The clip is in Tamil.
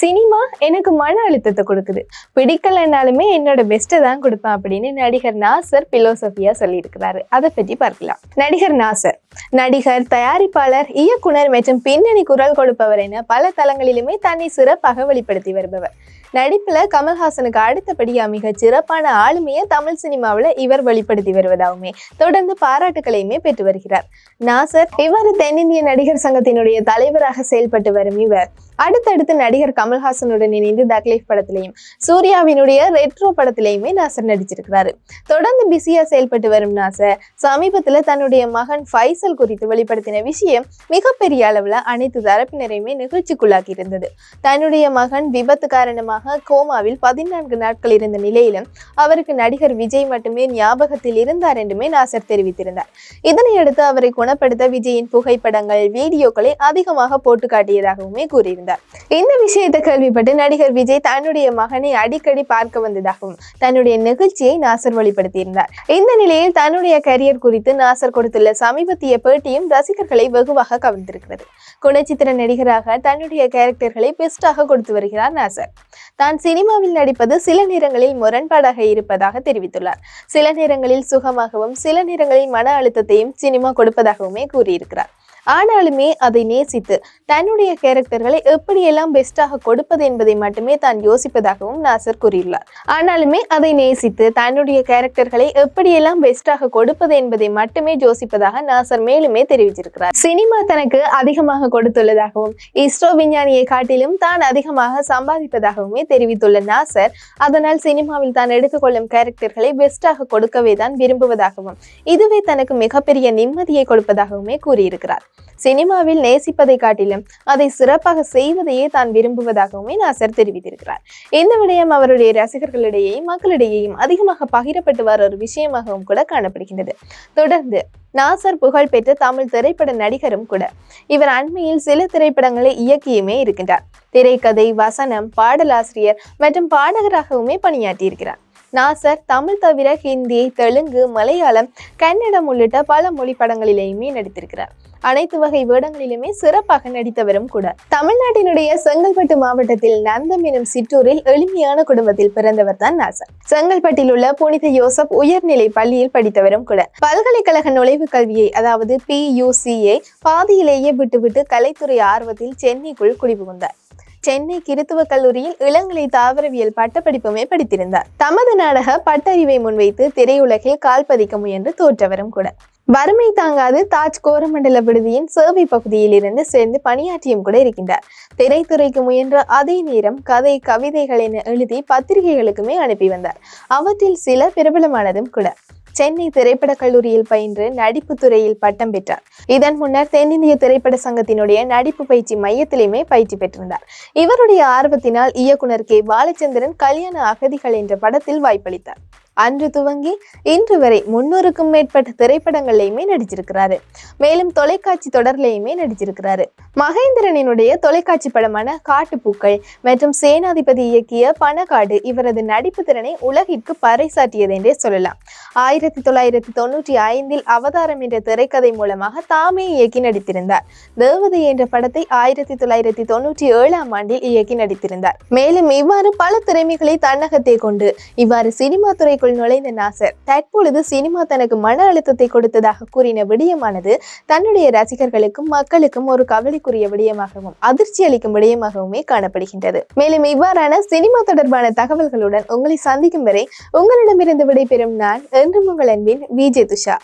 சினிமா எனக்கு மன அழுத்தத்தை கொடுக்குது. பிடிக்கலைன்னாலுமே என்னோட பெஸ்ட்டை தான் கொடுப்பேன் அப்படின்னு நடிகர் நாசர் பிலோசபியா சொல்லியிருக்கிறாரு. அதை பற்றி பார்க்கலாம். நடிகர் நாசர் நடிகர் தயாரிப்பாளர் இயக்குனர் மற்றும் பின்னணி குரல் கொடுப்பவர் என பல தளங்களிலுமே தன்னை சிறப்பாக வெளிப்படுத்தி வருபவர். நடிப்புல கமல்ஹாசனுக்கு அடுத்தபடியா மிக சிறப்பான ஆளுமையை தமிழ் சினிமாவில் இவர் வெளிப்படுத்தி வருவதாகவுமே தொடர்ந்து பாராட்டுகளையுமே பெற்று வருகிறார். நாசர் இவர் தென்னிந்திய நடிகர் சங்கத்தினுடைய தலைவராக செயல்பட்டு வரும் இவர். அடுத்தடுத்து நடிகர் கமல்ஹாசனுடன் இணைந்து தக்லீஃப் படத்திலையும் சூர்யாவினுடைய ரெட்ரோ படத்திலையுமே நாசர் நடிச்சிருக்கிறாரு. தொடர்ந்து பிஸியா செயல்பட்டு வரும் நாசர் சமீபத்துல தன்னுடைய மகன் ஃபைசல் குறித்து வெளிப்படுத்தின விஷயம் மிகப்பெரிய அளவில் அனைத்து தரப்பினரையுமே நிகழ்ச்சிக்குள்ளாக்கி இருந்தது. தன்னுடைய மகன் விபத்து காரணமாக கோமாவில் பதினான்கு நாட்கள் இருந்த நிலையிலும் அவருக்கு நடிகர் விஜய் மட்டுமே ஞாபகத்தில் இருந்தார் என்றுமே நாசர் தெரிவித்திருந்தார். இதனையடுத்து அவரை குணப்படுத்த விஜயின் புகைப்படங்கள் வீடியோக்களை அதிகமாக போட்டு காட்டியதாகவுமே கூறியிருந்தார். இந்த விஷயத்தை கேள்விப்பட்டு நடிகர் விஜய் தன்னுடைய மகனை அடிக்கடி பார்க்க வந்ததாகவும் தன்னுடைய நிகழ்ச்சியை நாசர் வெளிப்படுத்தியிருந்தார். இந்த நிலையில் தன்னுடைய கரியர் குறித்து நாசர் கொடுத்துள்ள சமீபத்திய பேட்டியும் ரசிகர்களை வெகுவாக கவர்ந்திருக்கிறது. குணச்சித்திர நடிகராக தன்னுடைய கேரக்டர்களை பெஸ்டாக கொடுத்து வருகிறார் நாசர். தான் சினிமாவில் நடிப்பது சில நேரங்களில் முரண்பாடாக இருப்பதாக தெரிவித்துள்ளார். சில நேரங்களில் சுகமாகவும் சில நேரங்களில் மன அழுத்தத்தையும் சினிமா கொடுப்பதாகவுமே கூறியிருக்கிறார். ஆனாலுமே அதை நேசித்து தன்னுடைய கேரக்டர்களை எப்படியெல்லாம் பெஸ்டாக கொடுப்பது என்பதை மட்டுமே தான் யோசிப்பதாகவும் நாசர் கூறியுள்ளார். ஆனாலுமே அதை நேசித்து தன்னுடைய கேரக்டர்களை எப்படியெல்லாம் பெஸ்டாக கொடுப்பது என்பதை மட்டுமே யோசிப்பதாக நாசர் மேலுமே தெரிவிச்சிருக்கிறார் சினிமா தனக்கு அதிகமாக கொடுத்துள்ளதாகவும் இஸ்ரோ விஞ்ஞானியை காட்டிலும் தான் அதிகமாக சம்பாதிப்பதாகவுமே தெரிவித்துள்ள நாசர் அதனால் சினிமாவில் தான் எடுத்துக்கொள்ளும் கேரக்டர்களை பெஸ்டாக கொடுக்கவே தான் விரும்புவதாகவும் இதுவே தனக்கு மிகப்பெரிய நிம்மதியை கொடுப்பதாகவுமே கூறியிருக்கிறார். சினிமாவில் நேசிப்பதை காட்டிலும் அதை சிறப்பாக செய்வதையே தான் விரும்புவதாகவுமே நாசர் தெரிவித்திருக்கிறார். இந்த விடயம் அவருடைய ரசிகர்களிடையேயும் மக்களிடையேயும் அதிகமாக பகிரப்பட்டு வர ஒரு விஷயமாகவும் கூட காணப்படுகின்றது. தொடர்ந்து நாசர் புகழ் பெற்ற தமிழ் திரைப்பட நடிகரும் கூட இவர் அண்மையில் சில திரைப்படங்களை இயக்கியுமே இருக்கின்றார். திரைக்கதை வசனம் பாடலாசிரியர் மற்றும் பாடகராகவுமே பணியாற்றியிருக்கிறார். நாசர் தமிழ் தவிர ஹிந்தி தெலுங்கு மலையாளம் கன்னடம் உள்ளிட்ட பல மொழி படங்களிலேயுமே நடித்திருக்கிறார். அனைத்து வகை வேடங்களிலுமே சிறப்பாக நடித்தவரும் கூட. தமிழ்நாட்டினுடைய செங்கல்பட்டு மாவட்டத்தில் நந்தம் எனும் சிற்றூரில் எளிமையான குடும்பத்தில் பிறந்தவர் தான் நாசர். செங்கல்பட்டில் உள்ள புனித யோசப் உயர்நிலை பள்ளியில் படித்தவரும் கூட. பல்கலைக்கழக நுழைவு கல்வியை அதாவது பி பாதியிலேயே விட்டுவிட்டு கலைத்துறை ஆர்வத்தில் சென்னைக்குள் குடிபுகுந்தார். சென்னை கிறித்துவ கல்லூரியில் இளங்கலை தாவரவியல் பட்டப்படிப்புமே படித்திருந்தார். தமது நாடக பட்டறிவை முன்வைத்து திரையுலகில் கால் பதிக்க முயன்று தோற்றவரும் கூட. வறுமை தாங்காது தாஜ் கோரமண்டல விடுதியின் சேவை பகுதியில் இருந்து சேர்ந்து பணியாற்றியும் கூட இருக்கின்றார். திரைத்துறைக்கு முயன்ற அதே நேரம் கதை கவிதைகள் என எழுதி பத்திரிகைகளுக்குமே அனுப்பி வந்தார். அவற்றில் சில பிரபலமானதும் கூட. சென்னை திரைப்பட கல்லூரியில் பயின்று நடிப்பு துறையில் பட்டம் பெற்றார். இதன் முன்னர் தென்னிந்திய திரைப்பட சங்கத்தினுடைய நடிப்பு பயிற்சி மையத்திலுமே பயிற்சி பெற்றிருந்தார். இவருடைய ஆர்வத்தினால் இயக்குனர் கே. பாலச்சந்திரன் கல்யாண அகதிகள் என்ற படத்தில் வாய்ப்பளித்தார். அன்று துவங்கி இன்று வரை முன்னூறுக்கும் மேற்பட்ட திரைப்படங்கள்லையுமே நடிச்சிருக்கிறாரு. மேலும் தொலைக்காட்சி தொடர்லையுமே நடிச்சிருக்கிறாரு. மகேந்திரனினுடைய தொலைக்காட்சி படமான காட்டுப்பூக்கள் மற்றும் சேனாதிபதி இயக்கிய பணக்காடு இவரது நடிப்பு திறனை உலகிற்கு பறைசாட்டியது என்றே சொல்லலாம். ஆயிரத்தி தொள்ளாயிரத்தி தொண்ணூற்றி ஐந்தில் அவதாரம் என்ற திரைக்கதை மூலமாக தாமே இயக்கி நடித்திருந்தார். தேவதை என்ற படத்தை ஆயிரத்தி தொள்ளாயிரத்தி தொண்ணூற்றி ஏழாம் ஆண்டில் இயக்கி நடித்திருந்தார். மேலும் இவ்வாறு பல திறமைகளை தன்னகத்தை கொண்டு இவ்வாறு சினிமா துறைக்குள் நுழைந்த நாசர். தற்பொழுது சினிமா தனக்கு மன அழுத்தத்தை கொடுத்ததாக கூறின விடயமானது தன்னுடைய ரசிகர்களுக்கும் மக்களுக்கும் ஒரு கவலைக்குரிய விடயமாகவும் அதிர்ச்சி அளிக்கும் விடயமாகவுமே காணப்படுகின்றது. மேலும் இவ்வாறான சினிமா தொடர்பான தகவல்களுடன் உங்களை சந்திக்கும் வரை உங்களிடமிருந்து விடைபெறும் நான் என்றும் உங்கள் அன்பின் விஜய் துஷா.